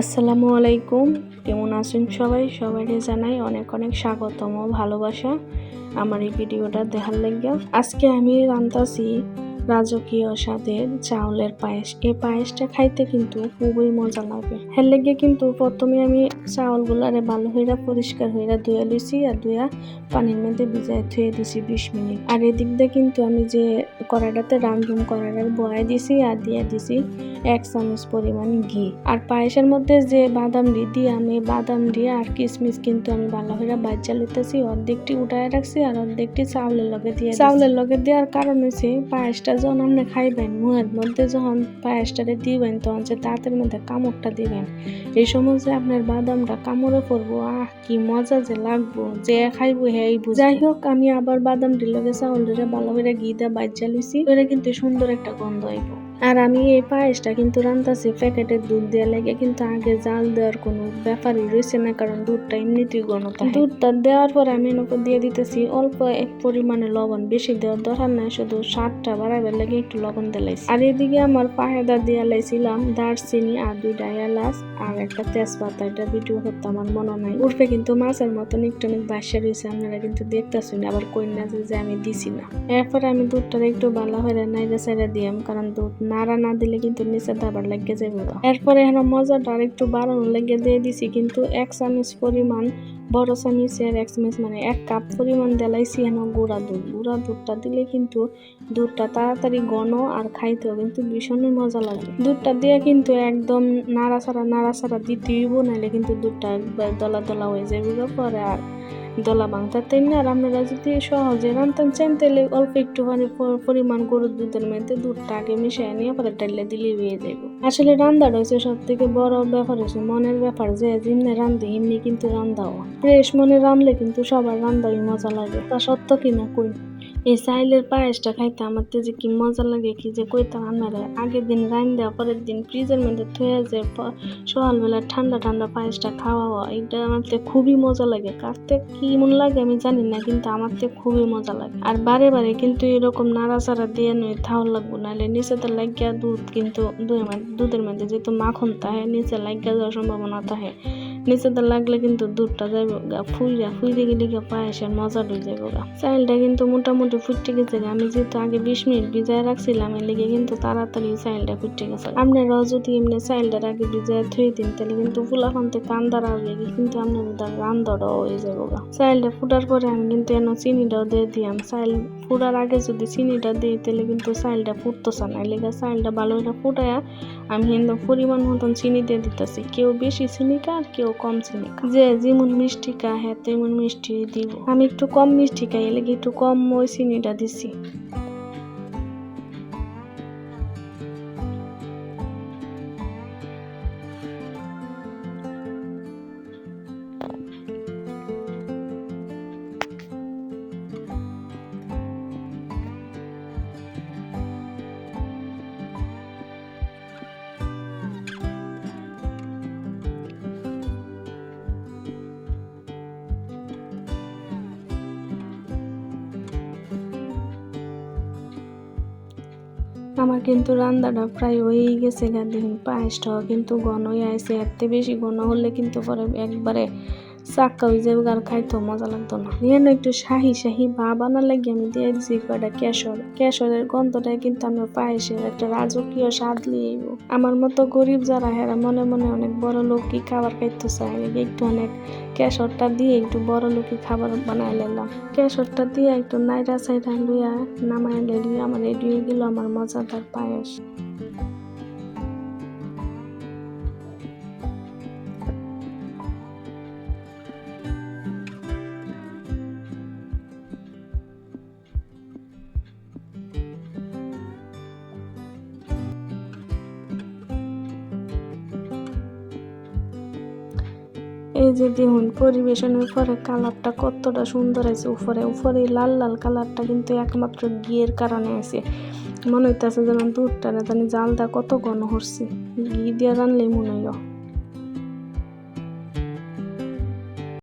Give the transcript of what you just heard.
আসসালামু আলাইকুম। কেমন আছেন সবাই? সবাইকে জানাই অনেক অনেক স্বাগতম ভালোবাসা আমার এই ভিডিওটা দেখার লাগিয়া আজকে আমি রান্তাছি রাজকীয় স্বাদের চাউলের পায়েস। এই পায়েসটা খাইতে কিন্তু খুবই মজা লাগে। হের লেগে কিন্তু প্রথমে আমি চাউলগুলারে ভালো হইরা, পরিষ্কার হইরা ধুয়ে লিছি আর ধুয়া পানির মধ্যে ভিজাই ধুয়ে দিছি বিশ মিনিট। আর এদিক দিয়ে কিন্তু আমি যে কড়াইটাতে রান্ধুম কড়াইটার বয়াই দিছি আর দিয়ে দিছি এক চামচ পরিমাণ ঘি। আর পায়েসের মধ্যে যে বাদাম দিয়ে আমি বাদাম দিয়ে আর কিশমিশ কিন্তু আমি ভালো করে বাচ্চা লইতেছি অর্ধেকটি উঠায় রাখছি আর অর্ধেকটি চাউলের লগে দিয়ে চাউলের লগে দেওয়ার কারণ হচ্ছে পায়েসটা যখন আপনি খাইবেন মুহের মধ্যে যখন পায়েসটারে দিবেন তখন যে তাঁতের মধ্যে কামড়টা দিবেন এই সময় যে আপনার বাদামটা কামড়ে পড়ব আহ কি মজা যে লাগবো যে খাইবো হেই যাই হোক আমি আবার বাদাম দিল চাউলটা ভালো করে ঘি দিয়ে বাচ্চা লইছি এটা কিন্তু সুন্দর একটা গন্ধ আইব। আর আমি এই পায়েসটা কিন্তু রান্তাছি প্যাকেটের দুধ দেওয়া লাগে কিন্তু আগে জাল দেওয়ার কোনো ব্যাপারই রয়েছে না, কারণ দুধটা এমনিতেই গণ থাকে। দুধটা দেওয়ার পরে আমি উপর দিয়ে দিতেছি, অল্প এক পরিমাণে লবণ। বেশি দেওয়ার দরকার নাই, শুধু স্বাদটা বাড়াবার লাগে একটু লবণ দিলাইছি আর এদিকে আমার পাহেদা দিয়ে লাইছিলাম, দারচিনি আর দুইটা এলাচ আর একটা তেজপাতা। এটা ভিডিও করতে আমার মনে নাই। উর্ফে কিন্তু মাছের মতন একটু অনেক বাসা রয়েছে, আপনারা কিন্তু দেখতেছেন, আবার না যে আমি দিছি না। এরপরে আমি দুধটা একটু ভালো হয়ে নাইরে সাইডে দিয়াম, কারণ দুধ নাড়া না দিলে কিন্তু নিচে দাবার লাগিয়ে যাবে এরপরে এখানে মজাটা আর একটু বাড়ানো লেগে দিয়ে দিছি কিন্তু এক চামচ পরিমাণ বড় চামচের এক চামচ মানে এক কাপ পরিমাণ দেলাইছি এখানে গুঁড়া দুধ। গুঁড়া দুধটা দিলে কিন্তু দুধটা তাড়াতাড়ি ঘন আর খাইতেও কিন্তু ভীষণই মজা লাগে। দুধটা দিয়ে কিন্তু একদম নাড়া নাড়াচাড়া নাড়াচাড়া দিতে হইব নাহলে কিন্তু দুধটা একবার দলা দলা হয়ে যাবে পরে আর দলা ভাঙতা তেমনি আর আপনারা যদি সহজে রান্তান চান তাহলে অল্প একটুখানি পরিমাণ গরুর দুধের মধ্যে দুধটা আগে মিশিয়ে নিয়ে পরে ডাইলে দিলে হয়ে যাবে আসলে রান্নাটা হচ্ছে সব থেকে বড় ব্যাপার হচ্ছে মনের ব্যাপার যে যেমনি রান্ধে, এমনি কিন্তু রান্দাও ফ্রেশ মনে রান্ধলে কিন্তু সবার রান্দাই মজা লাগে। তা সত্য কিনা কই? এই সাইলের পায়েসটা খাইতে আমার তো যে কি মজা লাগে কি যে কইতাম আপনারা আগের দিন রান দেওয়া, পরের দিন ফ্রিজের মধ্যে থুয়ে যে সকালবেলা ঠান্ডা ঠান্ডা পায়েসটা খাওয়া হওয়া এটা আমার তো খুবই মজা লাগে। কাটতে কি মন লাগে আমি জানি না, কিন্তু আমার তো খুবই মজা লাগে। আর বারে বারে কিন্তু এরকম নাড়াচাড়া দিয়ে নয় থাও লাগবো নাহলে নিচেতে লাগিয়া দুধ কিন্তু দুধের মধ্যে যেহেতু মাখন থাকে নিচে লাগিয়া যাওয়ার সম্ভাবনা থাকে নিচেতে লাগলে কিন্তু দুধটা যাইব গা ফুইরা ফুইরে গেলে গা পায়েসের মজা লই যাইব গা। চাইলটা কিন্তু মোটামুটি ফুটতে গেছে গা। আমি যেহেতু আগে বিশ মিনিট ভিজায় রাখছিলাম, এর লেগে কিন্তু তাড়াতাড়ি চাইলটা ফুটতে গেছে আপনারাও যদি এমনি চাইলটার আগে ভিজায় থুয়ে দিন, তাহলে কিন্তু ফুলাফান্তে কান্দার আগে কিন্তু আপনার তার রান্দাটাও হয়ে যাব গা। চাইলটা ফুটার পরে আমি কিন্তু এনে চিনিটাও দিয়ে দিয়াম। চাইল ফুটার আগে যদি চিনিটা দিই, তাহলে কিন্তু চাইলটা ফুটতেছে না, এর লেগে চাইলটা ভালো করে ফুটায়া আমি কিন্তু পরিমাণ মতন চিনি দিয়ে দিতেছি। কেউ বেশি চিনি আর কেউ কম চিনি যে যেমন মিষ্টি খা হ্যাঁ তেমন মিষ্টি দিব। আমি একটু কম মিষ্টি খাই এর লেগে একটু কম ওই চিনিটা দিছি। আমার কিন্তু রান্নাটা প্রায় হয়ে গেছে গা দেখুন পায়েসটাও কিন্তু হয়ে আছে এত বেশি ঘন হলে কিন্তু পরে একবারে চাক্কা হয়ে যাবে আর খাইতেও মজা লাগতো না। যেন একটু শাহি শাহি ভাব আনার লাগে আমি দিয়ে দিছি কয়টা কেশর কেশরের গন্ধটাই কিন্তু আমার পায়েসের একটা রাজকীয় স্বাদ নিয়ে। আমার মতো গরিব যারা, হেরা মনে মনে অনেক বড় লোক কি খাবার খাইতে চায়। একটু অনেক কেশরটা দিয়ে একটু বড় লোকই খাবার বানাই নিলাম কেশরটা দিয়ে একটু নাইরা সাইরা লুইয়া নামাই লেলি আমার রেডি হয়ে গেল, আমার মজাদার পায়েস। এই যে দেখুন, পরিবেশনের পরে কালারটা কতটা সুন্দর আছে উপরে উপরে লাল লাল কালারটা কিন্তু একমাত্র গিয়ের কারণে আছে মনে হইতেছে যেন দুধটা না জানি জালটা কত ঘন হরছি। ঘি দিয়ে রানলেই মনে হয়।